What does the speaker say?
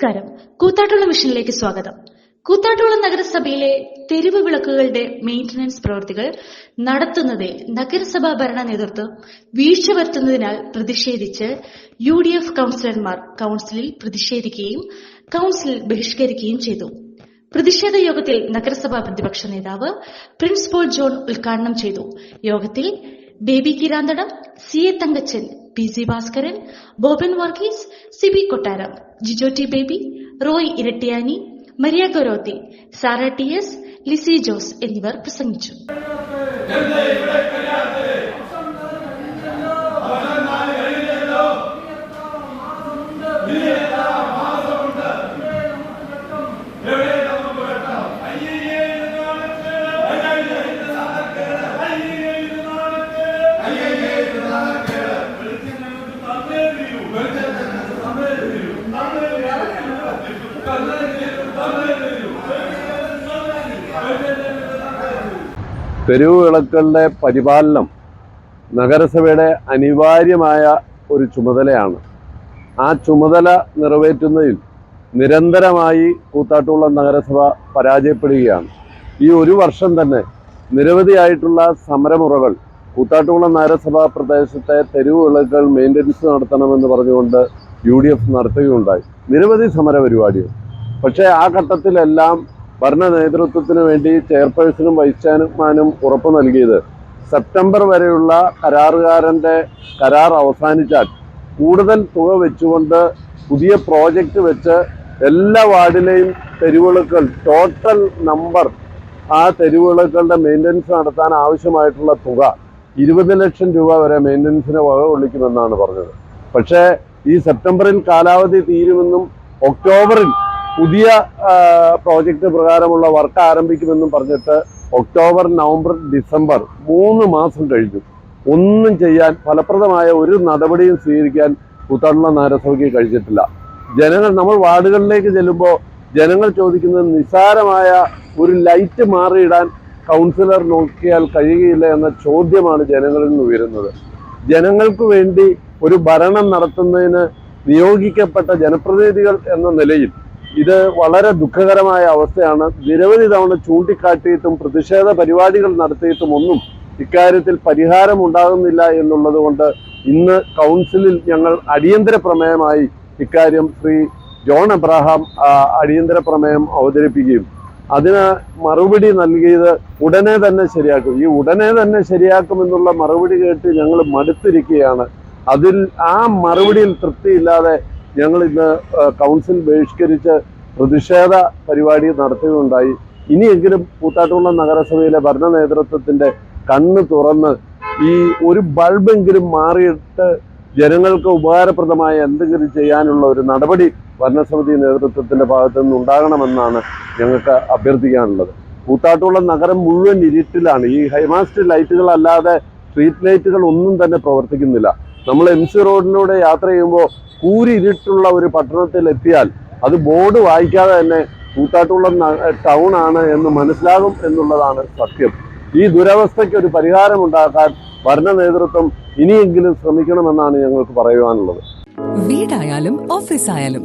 നമസ്കാരം. കൂത്താട്ടുള്ള മിഷനിലേക്ക് സ്വാഗതം. കൂത്താട്ടുള്ള നഗരസഭയിലെ തെരുവ് വിളക്കുകളുടെ മെയിന്റനൻസ് പ്രവൃത്തികൾ നടത്തുന്നതിൽ നഗരസഭാ ഭരണ നേതൃത്വം വീഴ്ച വരുത്തുന്നതിനാൽ പ്രതിഷേധിച്ച് യു ഡി എഫ് കൌൺസിലർമാർ കൌൺസിലിൽ പ്രതിഷേധിക്കുകയും കൌൺസിൽ ബഹിഷ്കരിക്കുകയും ചെയ്തു. പ്രതിഷേധ യോഗത്തിൽ നഗരസഭാ പ്രതിപക്ഷ നേതാവ് പ്രിൻസ് പോൾ ജോൺ ഉദ്ഘാടനം ചെയ്തു. യോഗത്തിൽ Baby Kiranthadam C A Thankachan P C Bhaskaran Boban Varghese Siby Kottaram Jijo T Baby Roy Irattiyani Maria Dorothy Sara T S Lizzy Jose എന്നിവർ പ്രസംഗിച്ചു. തെരുവ് വിളക്കുകളുടെ പരിപാലനം നഗരസഭയുടെ അനിവാര്യമായ ഒരു ചുമതലയാണ്. ആ ചുമതല നിറവേറ്റുന്നതിൽ നിരന്തരമായി കൂത്താട്ടുള്ള നഗരസഭ പരാജയപ്പെടുകയാണ്. ഈ ഒരു വർഷം തന്നെ നിരവധിയായിട്ടുള്ള സമരമുറകൾ കൂത്താട്ടുകുള നഗരസഭാ പ്രദേശത്തെ തെരുവ് വിളക്കുകൾ മെയിന്റനൻസ് നടത്തണമെന്ന് പറഞ്ഞുകൊണ്ട് യു ഡി എഫ് നടത്തുകയുണ്ടായി. നിരവധി സമര പരിപാടികൾ പക്ഷേ ആ ഘട്ടത്തിലെല്ലാം ഭരണ നേതൃത്വത്തിന് വേണ്ടി ചെയർപേഴ്സണും വൈസ് ചെയർമാനും ഉറപ്പ് നൽകിയത് സെപ്റ്റംബർ വരെയുള്ള കരാറുകാരന്റെ കരാർ അവസാനിച്ചാൽ കൂടുതൽ തുക വെച്ചുകൊണ്ട് പുതിയ പ്രോജക്റ്റ് വെച്ച് എല്ലാ വാർഡിലെയും തെരുവിളക്കൾ ടോട്ടൽ നമ്പർ ആ തെരുവിളക്കളുടെ മെയിന്റനൻസ് നടത്താൻ ആവശ്യമായിട്ടുള്ള തുക ഇരുപത് ലക്ഷം രൂപ വരെ മെയിന്റനൻസിന് വക കൊള്ളിക്കുമെന്നാണ് പറഞ്ഞത്. പക്ഷേ ഈ സെപ്റ്റംബറിൽ കാലാവധി തീരുമെന്നും ഒക്ടോബറിൽ പുതിയ പ്രോജക്റ്റ് പ്രകാരമുള്ള വർക്ക് ആരംഭിക്കുമെന്നും പറഞ്ഞിട്ട് ഒക്ടോബർ നവംബർ ഡിസംബർ മൂന്ന് മാസം കഴിഞ്ഞു. ഒന്നും ചെയ്യാൻ ഫലപ്രദമായ ഒരു നടപടിയും സ്വീകരിക്കാൻ കൂത്താട്ടുള്ള നഗരസഭയ്ക്ക് കഴിഞ്ഞിട്ടില്ല. ജനങ്ങൾ നമ്മൾ വാർഡുകളിലേക്ക് ചെല്ലുമ്പോൾ ജനങ്ങൾ ചോദിക്കുന്നത് നിസ്സാരമായ ഒരു ലൈറ്റ് മാറിയിടാൻ കൗൺസിലർ നോക്കിയാൽ കഴിയുകയില്ല എന്ന ചോദ്യമാണ് ജനങ്ങളിൽ നിന്ന് ഉയരുന്നത്. ജനങ്ങൾക്ക് വേണ്ടി ഒരു ഭരണം നടത്തുന്നതിന് നിയോഗിക്കപ്പെട്ട ജനപ്രതിനിധികൾ എന്ന നിലയിൽ ഇത് വളരെ ദുഃഖകരമായ അവസ്ഥയാണ്. നിരവധി തവണ ചൂണ്ടിക്കാട്ടിയിട്ടും പ്രതിഷേധ പരിപാടികൾ നടത്തിയിട്ടും ഒന്നും ഇക്കാര്യത്തിൽ പരിഹാരം ഉണ്ടാകുന്നില്ല എന്നുള്ളത് കൊണ്ട് ഇന്ന് കൗൺസിലിൽ ഞങ്ങൾ അടിയന്തര പ്രമേയമായി ഇക്കാര്യം ശ്രീ ജോൺ എബ്രഹാം അടിയന്തര പ്രമേയം അവതരിപ്പിക്കുകയും അതിന് മറുപടി നൽകിയത് ഉടനെ തന്നെ ശരിയാക്കും. ഈ ഉടനെ തന്നെ ശരിയാക്കുമെന്നുള്ള മറുപടി കേട്ട് ഞങ്ങൾ മടുത്തിരിക്കുകയാണ്. അതിൽ ആ മറുപടിയിൽ തൃപ്തിയില്ലാതെ ഞങ്ങൾ ഇന്ന് കൗൺസിൽ ബഹിഷ്കരിച്ച് പ്രതിഷേധ പരിപാടി നടത്തുകയുണ്ടായി. ഇനിയെങ്കിലും കൂത്താട്ടുകുളം നഗരസഭയിലെ ഭരണ നേതൃത്വത്തിന്റെ കണ്ണ് തുറന്ന് ഈ ഒരു ബൾബെങ്കിലും മാറിയിട്ട് ജനങ്ങൾക്ക് ഉപകാരപ്രദമായ എന്തെങ്കിലും ചെയ്യാനുള്ള ഒരു നടപടി ഭരണസമിതി നേതൃത്വത്തിന്റെ ഭാഗത്തു നിന്ന് ഉണ്ടാകണമെന്നാണ് ഞങ്ങൾക്ക് അഭ്യർത്ഥിക്കാനുള്ളത്. കൂത്താട്ടുള്ള നഗരം മുഴുവൻ ഇരുട്ടിലാണ്. ഈ ഹൈമാസ്റ്റ് ലൈറ്റുകളല്ലാതെ സ്ട്രീറ്റ് ലൈറ്റുകൾ ഒന്നും തന്നെ പ്രവർത്തിക്കുന്നില്ല. നമ്മൾ എം സി റോഡിലൂടെ യാത്ര ചെയ്യുമ്പോൾ കൂരി ഇരുട്ടുള്ള ഒരു പട്ടണത്തിൽ എത്തിയാൽ അത് ബോർഡ് വായിക്കാതെ തന്നെ കൂത്താട്ടുള്ള ടൗൺ ആണ് എന്ന് മനസ്സിലാകും എന്നുള്ളതാണ് സത്യം. ഈ ദുരവസ്ഥയ്ക്ക് ഒരു പരിഹാരം ഉണ്ടാക്കാൻ ഭരണ നേതൃത്വം ഇനിയെങ്കിലും ശ്രമിക്കണമെന്നാണ് ഞങ്ങൾക്ക് പറയുവാനുള്ളത്. വീടായാലും ഓഫീസായാലും